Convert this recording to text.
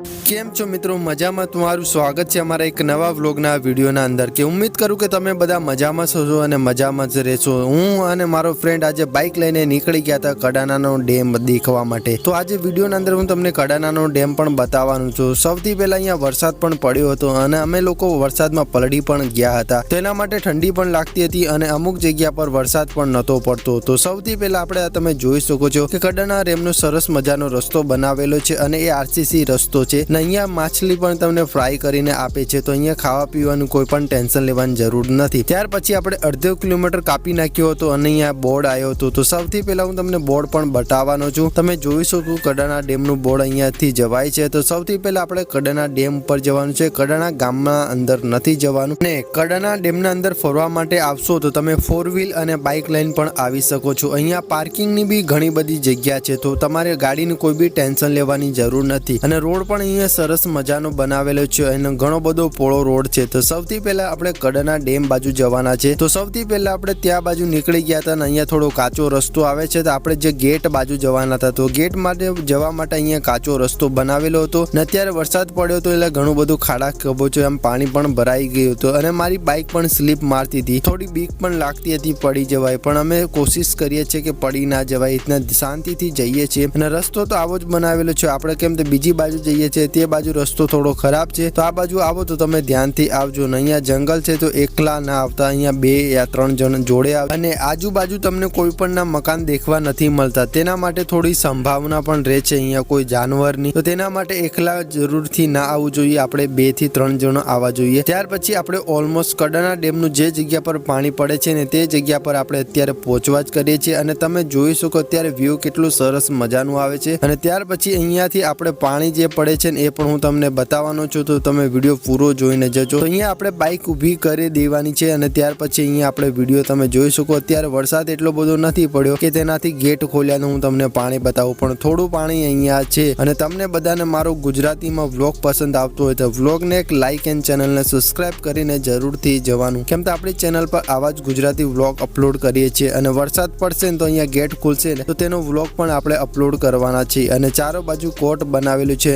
કેમ છો મિત્રો? મજામાં? તમારું સ્વાગત છે અમારા એક નવા વ્લોગના વિડીયોના અંદર કે ઉમ્મીદ કરું કે તમે બધા મજામાં છો છો અને મજામાં જ રહેશો. હું અને મારો ફ્રેન્ડ આજે બાઇક લઈને નીકળી ગયા હતા કડાનાનો ડેમ દેખવા માટે. તો આજે વિડીયોના અંદર હું તમને કડાનાનો ડેમ પણ બતાવવાનું છું. સૌથી પહેલાં અહીંયા વરસાદ પણ પડ્યો હતો અને અમે લોકો વરસાદમાં પલડી પણ ગયા હતા. તો એના માટે ઠંડી પણ લાગતી હતી અને અમુક જગ્યા પર વરસાદ પણ નહોતો પડતો. તો સૌથી પહેલાં આપણે તમે જોઈ શકો છો કે કડાના ડેમનો સરસ મજાનો રસ્તો બનાવેલો છે અને એ આરસીસી રસ્તો છે. ને અહીંયા માછલી પણ તમને ફ્રાય કરીને આપે છે. તો અહીંયા ખાવા પીવાનું કોઈ પણ ટેન્શન લેવાની જરૂર નથી. ત્યાર પછી આપણે અડધો કિલોમીટર કાપી નાખ્યો હતો અને અહીંયા બોર્ડ આવ્યો હતો. તો સૌથી પહેલા હું તમને બોર્ડ પણ બતાવવાનો છું. તમે જોઈ શકો કડાણા ડેમનું બોર્ડ અહીંયાથી જવાય છે. તો સૌથી પહેલા આપણે કડાણા ડેમ પર જવાનું છે. કડાણા ગામના અંદર નથી જવાનું. ને કડાણા ડેમના અંદર ફરવા માટે આવશો તો તમે ફોર વ્હીલ અને બાઇક લઈને પણ આવી શકો છો. અહીંયા પાર્કિંગની બી ઘણી બધી જગ્યા છે. તો તમારે ગાડીની કોઈ બી ટેન્શન લેવાની જરૂર નથી. અને રોડ પણ અહીંયા સરસ મજાનો બનાવેલો છે અને ઘણો બધો પોળો રોડ છે. તો સૌથી પહેલા આપણે કડના ડેમ બાજુ જવાના છે. તો સૌથી પહેલા આપણે ત્યાં બાજુ નીકળી ગયા હતા અને અહીંયા થોડો કાચો રસ્તો આવે છે. તો આપણે જે ગેટ બાજુ જવાના હતા, તો ગેટ માટે જવા માટે અહીંયા કાચો રસ્તો બનાવેલો હતો ને અત્યારે વરસાદ પડ્યો હતો એટલે ઘણું બધું ખાડા ખબોચો એમ પાણી પણ ભરાઈ ગયું હતું અને મારી બાઇક પણ સ્લીપ મારતી હતી. થોડી બીક પણ લાગતી હતી પડી જવાય, પણ અમે કોશિશ કરીએ છીએ કે પડી ના જવાય, એટલે શાંતિથી જઈએ છીએ. અને રસ્તો તો આવો જ બનાવેલો છે. આપણે કેમ તો બીજી બાજુ જઈએ છીએ, તે બાજુ રસ્તો થોડો ખરાબ છે. તો આ બાજુ આવો તો તમે ધ્યાનથી આવજો. ને અહીંયા જંગલ છે તો એકલા ના આવતા. અહીંયા બે યા ત્રણ જણ જોડે આવે. અને આજુબાજુ તમને કોઈ પણ મકાન દેખવા નથી મળતા. તેના માટે થોડી સંભાવના પણ રહે છે. અહીંયા કોઈ જાનવરની. તો તેના માટે એકલા જરૂરથી ના આવવું જોઈએ. આપણે બેથી ત્રણ જણ આવવા જોઈએ. ત્યાર પછી આપણે ઓલમોસ્ટ કડાના ડેમનું જે જગ્યા પર પાણી પડે છે ને તે જગ્યા પર આપણે અત્યારે પહોંચવા જ કરીએ છીએ. અને તમે જોઈ શકો અત્યારે વ્યૂ કેટલું સરસ મજાનું આવે છે. અને ત્યાર પછી અહીંયાથી આપણે પાણી જે પડે છે ને એ પણ હું તમને બતાવવાનો છું, તો તમે વીડિયો પૂરો જોઈને જજો. અહીંયા આપણે બાઇક ઊભી કરી દેવાની છે અને ત્યાર પછી અહીંયા આપણે વીડિયો તમે જોઈ શકો. અત્યારે વરસાદ એટલો બધો નથી પડ્યો કે તેનાથી ગેટ ખોલ્યાનું હું તમને પાણી બતાવું. પણ થોડું પાણી અહીંયા છે અને તમને બધાને મારો ગુજરાતીમાં વ્લોગ પસંદ આવતો હોય તો વ્લોગને એક લાઇક એન્ડ ચેનલને સબસ્ક્રાઇબ કરીને જરૂરથી જવાનું. કેમ તો આપણી ચેનલ પર આવા જ ગુજરાતી વ્લોગ અપલોડ કરીએ છીએ અને વરસાદ પડશે ને તો અહીંયા ગેટ ખુલશે ને, તો તેનો વ્લોગ પણ આપણે અપલોડ કરવાના છીએ. અને ચારો બાજુ કોટ બનાવેલું છે.